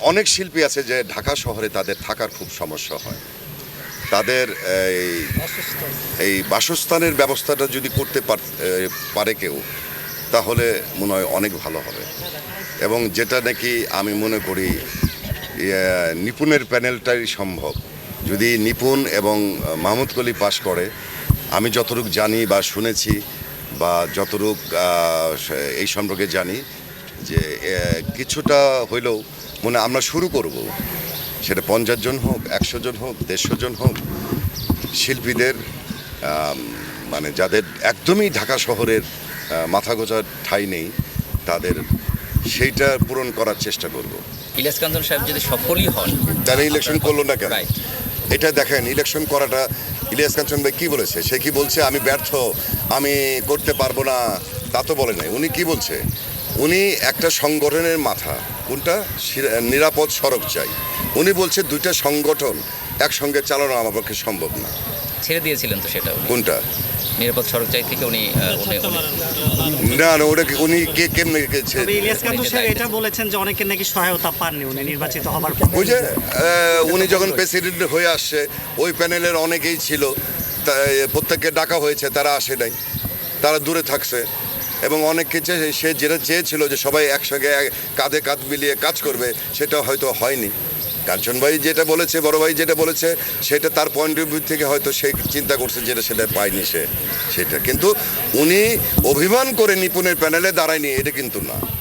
অনেক শিল্পী আছে যে ঢাকা শহরে তাদের থাকার খুব সমস্যা হয়। তাদের এই এই বাসস্থানের ব্যবস্থাটা যদি করতে পার- কেউ, তাহলে মনে হয় অনেক ভালো হবে। এবং যেটা নাকি আমি মনে করি নিপুণের প্যানেলটাই সম্ভব। যদি নিপুণ এবং মাহমুদ কলি পাশ করে, আমি যতটুক জানি বা শুনেছি বা যতটুক এই সম্পর্কে জানি যে কিছুটা হইলেও মানে আমরা শুরু করব। সেটা পঞ্চাশ জন হোক একশো জন হোক দেড়শো জন হোক শিল্পীদের মানে যাদের একদমই ঢাকা শহরের মাথা গোজার ঠাঁই নেই তাদের সেইটা পূরণ করার চেষ্টা করব। ইলিয়াস কাঞ্চন সাহেব যদি সফলই হন তারা ইলেকশন করল না কেন? এটা দেখেন ইলেকশন করাটা ইলিয়াস কাঞ্চন ভাই কি বলেছে? সে কি বলছে আমি ব্যর্থ আমি করতে পারব না তা তো বলে নাই। উনি কি বলছে? উনি একটা সংগঠনের মাথা। কোনটা? নিরাপদ সড়ক চাই। উনি বলছে দুইটা সংগঠন একসঙ্গে চালানো আমার পক্ষে সম্ভব না। ছেড়ে দিয়েছিলেন তো সেটা কোনটা? নিরাপদ সড়ক চাই থেকে উনি না না ওটা কি- উনি কে কেমনে গেছে ইলিয়াস এটা বলেছেন যে অনেকের নাকি সহায়তা পাননি উনি নির্বাচিত হবার পর। ওই যে উনি যখন প্রেসিডেন্ট হয়ে আসছে ওই প্যানেলের অনেকেই ছিল তা- প্রত্যেককে ডাকা হয়েছে তারা আসে নাই। তারা দূরে থাকছে। এবং অনেক কিছু সে যেটা চেয়েছিল যে সবাই একসঙ্গে এক- কাঁধে কাঁধ মিলিয়ে কাজ করবে, সেটা হয়তো হয়নি। কাঞ্চন ভাই যেটা বলেছে, বড় ভাই যেটা বলেছে, সেটা তার পয়েন্ট অফ ভিউ থেকে হয়তো সে চিন্তা করছে যেটা সেটা পায়নি সে, সেটা। কিন্তু উনি অভিমান করে নিপুণের প্যানেলে দাঁড়ায়নি, এটা কিন্তু না।